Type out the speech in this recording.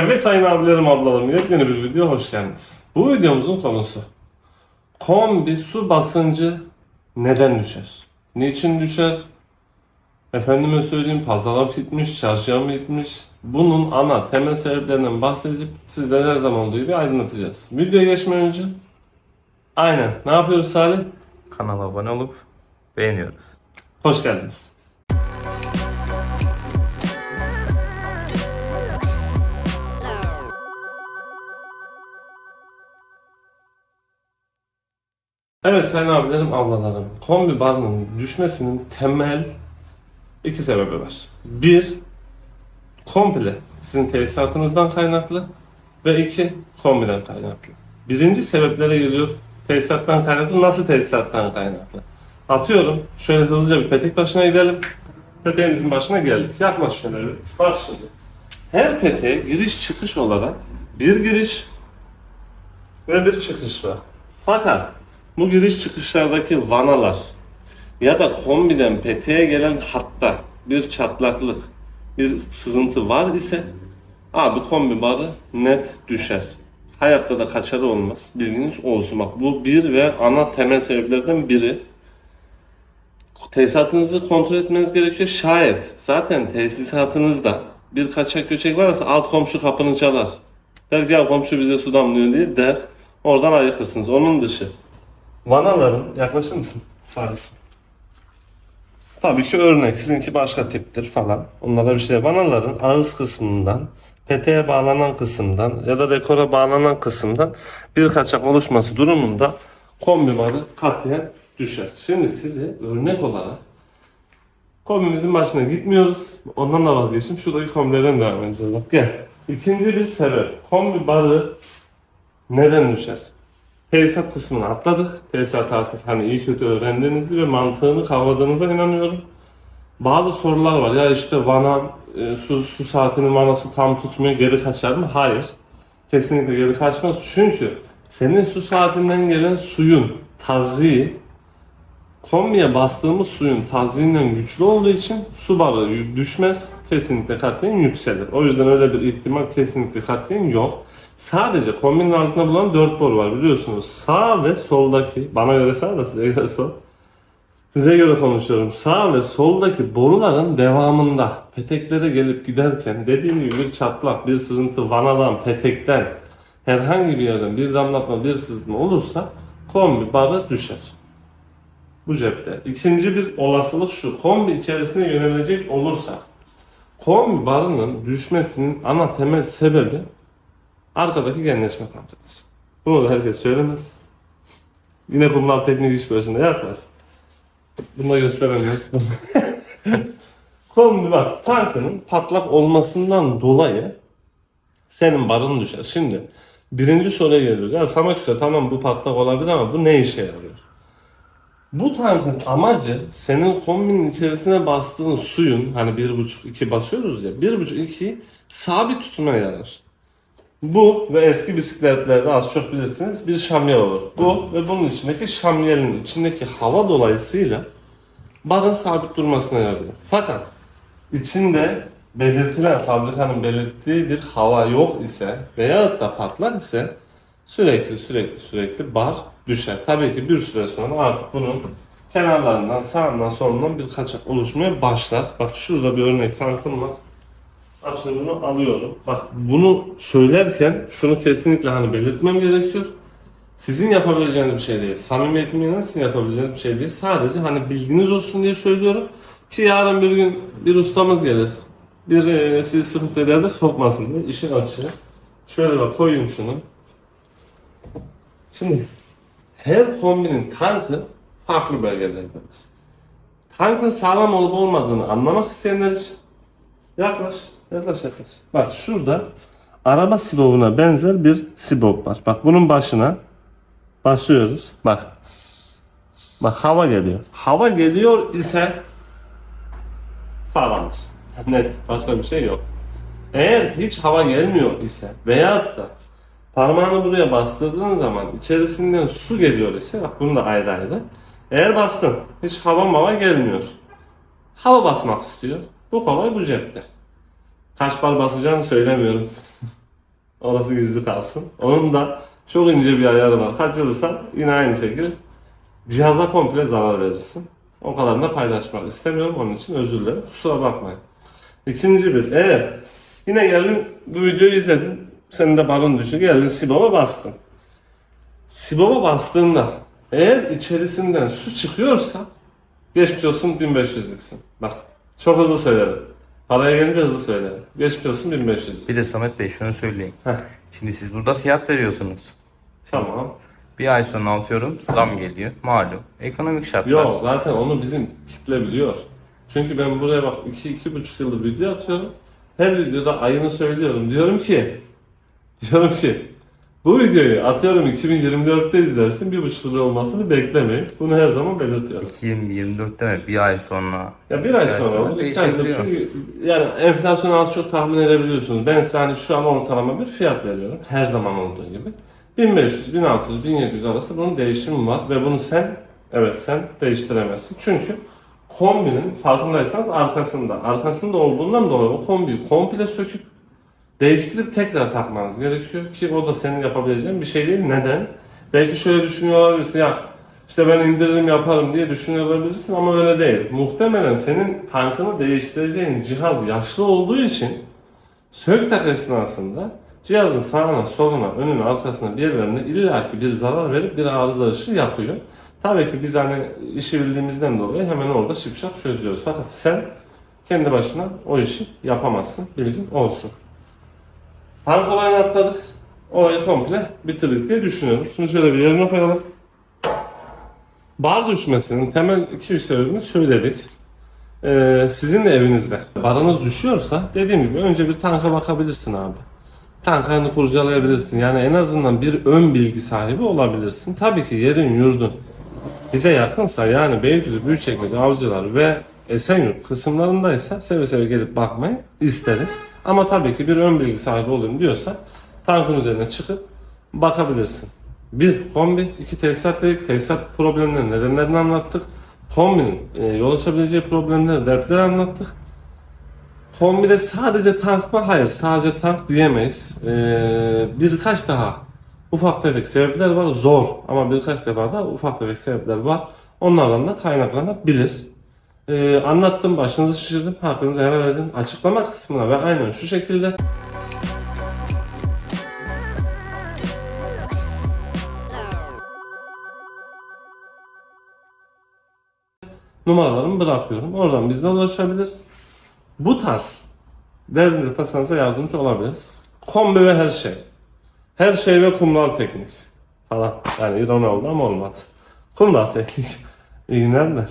Evet sayın abilerim ablalarım yepyeni bir video hoş geldiniz. Bu videomuzun konusu kombi su basıncı neden düşer? Niçin düşer? Efendime söyleyeyim pazara mı gitmiş, çarşıya mı gitmiş? Bunun ana temel sebeplerinden bahsedip sizlere her zaman olduğu gibi aydınlatacağız. Videoya geçmeden önce aynen ne yapıyoruz Salih? Kanala abone olup beğeniyoruz. Hoş geldiniz. Evet sayın abilerim, ablalarım. Kombi barının düşmesinin temel iki sebebi var. Bir, komple sizin tesisatınızdan kaynaklı ve iki, kombiden kaynaklı. Birinci sebeplere geliyor. Tesisattan kaynaklı. Nasıl tesisattan kaynaklı? Atıyorum. Şöyle hızlıca bir petek başına gidelim. Peteğimizin başına geldik. Yaklaş şöyle bir. Bak. Her peteğe giriş çıkış olarak bir giriş ve bir çıkış var. Fakat bu giriş çıkışlardaki vanalar ya da kombiden peteğe gelen hatta bir çatlaklık, bir sızıntı var ise abi kombi barı net düşer. Hayatta da kaçarı olmaz. Bilginiz olsun. Bak bu bir ve ana temel sebeplerden biri. Tesisatınızı kontrol etmeniz gerekiyor. Şayet zaten tesisatınızda bir kaçak göçek varsa alt komşu kapını çalar. Der ki ya komşu bize su damlıyor diye der. Oradan ayıkırsınız. Onun dışı. Vanaların yaklaşır mısın? Sadece. Tabii ki örnek. Sizinki başka tiptir falan. Onlara bir şey. Vanaların ağız kısmından, peteğe bağlanan kısımdan ya da dekora bağlanan kısımdan bir kaçak oluşması durumunda kombi barı katiyen düşer. Şimdi size örnek olarak kombimizin başına gitmiyoruz. Ondan da vazgeçtim. Şuradaki kombilerden devam edeceğiz. Bak gel. İkinci bir sebep. Kombi barı neden düşer? Tesisat kısmını atladık. Tesisat artık hani iyi kötü öğrendiğinizi ve mantığını kavradığınıza inanıyorum. Bazı sorular var. Ya işte vana e, su, su saatinin vanası tam tutmuyor geri kaçar mı? Hayır. Kesinlikle geri kaçmaz. Çünkü senin su saatinden gelen suyun taziği kombiye bastığımız suyun taziğinden güçlü olduğu için su barı düşmez. Kesinlikle katiyen yükselir. O yüzden öyle bir ihtimal kesinlikle katiyen yok. Sadece kombinin altında bulunan dört boru var biliyorsunuz. Sağ ve soldaki, bana göre sağ da size göre sol. Size göre konuşuyorum. Sağ ve soldaki boruların devamında peteklere gelip giderken dediğim gibi bir çatlak, bir sızıntı vanadan, petekten herhangi bir yerden bir damlatma, bir sızma olursa kombi barı düşer. Bu cepte. İkinci bir olasılık şu. Kombi içerisine yönelecek olursak kombi barının düşmesinin ana temel sebebi arkadaki genleşme tankıdır. Bunu da herkes söylemez. Yine kumral teknik iş başında yaklaş. Bunu da gösteremiyoruz. Kombi bak tankının patlak olmasından dolayı senin barın düşer. Şimdi birinci soruya geliyoruz. Ya Samet Usta tamam bu patlak olabilir ama bu ne işe yarıyor? Bu tankın amacı senin kombinin içerisine bastığın suyun hani bir buçuk iki basıyoruz ya bir buçuk iki sabit tutmaya yarar. Bu ve eski bisikletlerde az çok bilirsiniz bir şamyel olur. Bu ve bunun içindeki şamyelin içindeki hava dolayısıyla barın sabit durmasına yarıyor. Fakat içinde belirtilen fabrikanın belirttiği bir hava yok ise veya da patlak ise sürekli sürekli sürekli bar düşer. Tabii ki bir süre sonra artık bunun kenarlarından sağından solundan bir kaçak oluşmaya başlar. Bak şurada bir örnek tankım var. Bunu alıyorum. Bak bunu söylerken şunu kesinlikle hani belirtmem gerekiyor. Sizin yapabileceğiniz bir şey değil. Samimiyetimle sizin yapabileceğiniz bir şey değil. Sadece hani bilginiz olsun diye söylüyorum. Ki yarın bir gün bir ustamız gelir. Bir e, sizi sıkıntıya de sokmasın diye işin açığı. Şöyle bak koyayım şunu. Şimdi her kombinin tankı farklı bölgelerdedir. Tankın sağlam olup olmadığını anlamak isteyenler için yaklaş, yaklaş, yaklaş. Bak şurada araba sibobuna benzer bir sibob var. Bak bunun başına basıyoruz. Bak. Bak hava geliyor. Hava geliyor ise sağlamdır. Net. Başka bir şey yok. Eğer hiç hava gelmiyor ise veyahut da parmağını buraya bastırdığın zaman içerisinden su geliyor ise bak bunu da ayrı ayrı. Eğer bastın hiç hava mava gelmiyor. Hava basmak istiyor. Bu kolay bu cepte. Kaç bar basacağını söylemiyorum. Orası gizli kalsın. Onun da çok ince bir ayarı var. Kaçırırsan yine aynı şekilde cihaza komple zarar verirsin. O kadarını da paylaşmak istemiyorum. Onun için özür dilerim. Kusura bakmayın. İkinci bir. Eğer yine geldin bu videoyu izledin. Senin de balon düştü. Geldin Sibop'a bastın. Sibop'a bastığında eğer içerisinden su çıkıyorsa geçmiş olsun 1500'lüksün. Bak çok hızlı söylerim. Paraya gelince hızlı söylerim. Geçmiş olsun 1500'lük. Bir de Samet Bey şunu söyleyeyim. Heh. Şimdi siz burada fiyat veriyorsunuz. Tamam. Bir ay sonra atıyorum zam geliyor. Malum. Ekonomik şartlar. Yok zaten onu bizim kitle biliyor. Çünkü ben buraya bak 2-2,5 yıldır video atıyorum. Her videoda ayını söylüyorum. Diyorum ki diyorum ki bu videoyu atıyorum 2024'te izlersin. Bir buçuk lira olmasını beklemeyin. Bunu her zaman belirtiyorum. 2024'te mi? Bir ay sonra. Ya bir ay sonra olur. iki ay sonra. değişebiliyor. Çünkü yani enflasyonu az çok tahmin edebiliyorsunuz. Ben size hani şu an ortalama bir fiyat veriyorum. Her zaman olduğu gibi. 1500, 1600, 1700 arası bunun değişimi var ve bunu sen evet sen değiştiremezsin. Çünkü kombinin farkındaysanız arkasında. Arkasında olduğundan dolayı o kombiyi komple söküp değiştirip tekrar takmanız gerekiyor ki o da senin yapabileceğin bir şey değil. Neden? Belki şöyle düşünüyor olabilirsin ya işte ben indiririm yaparım diye düşünüyor olabilirsin ama öyle değil. Muhtemelen senin tankını değiştireceğin cihaz yaşlı olduğu için sök tak esnasında cihazın sağına, soluna, önüne, arkasına bir yerlerine illaki bir zarar verip bir arıza ışığı yakıyor. Tabii ki biz hani işi bildiğimizden dolayı hemen orada şipşak çözüyoruz. Fakat sen kendi başına o işi yapamazsın. Bilgin olsun. Tank olayını atladık. Olayı komple bitirdik diye düşünüyorum. Şunu şöyle bir yerine koyalım. Bar düşmesinin temel 2-3 sebebini söyledik. Ee, sizin de evinizde barınız düşüyorsa dediğim gibi önce bir tanka bakabilirsin abi. Tankını kurcalayabilirsin. Yani en azından bir ön bilgi sahibi olabilirsin. Tabii ki yerin yurdun bize yakınsa yani Beylikdüzü, Büyükçekmece, Avcılar ve Esenyurt kısımlarındaysa seve seve gelip bakmayı isteriz. Ama tabii ki bir ön bilgi sahibi olayım diyorsa tankın üzerine çıkıp bakabilirsin. Bir kombi, iki tesisat dedik. Tesisat problemlerinin nedenlerini anlattık. Kombinin e, yol açabileceği problemleri, dertleri anlattık. Kombide sadece tank mı? Hayır, sadece tank diyemeyiz. Ee, birkaç daha ufak tefek sebepler var. Zor ama birkaç defa da ufak tefek sebepler var. Onlardan da kaynaklanabilir. Ee, anlattım, başınızı şişirdim. Hakkınızı helal edin. Açıklama kısmına ve aynen şu şekilde numaralarımı bırakıyorum. Oradan bizle ulaşabilir. Bu tarz derdinize tasanıza yardımcı olabiliriz. Kombi ve her şey. Her şey ve kumral teknik falan. Yani ironi oldu ama olmadı. Kumral teknik. İyi günler.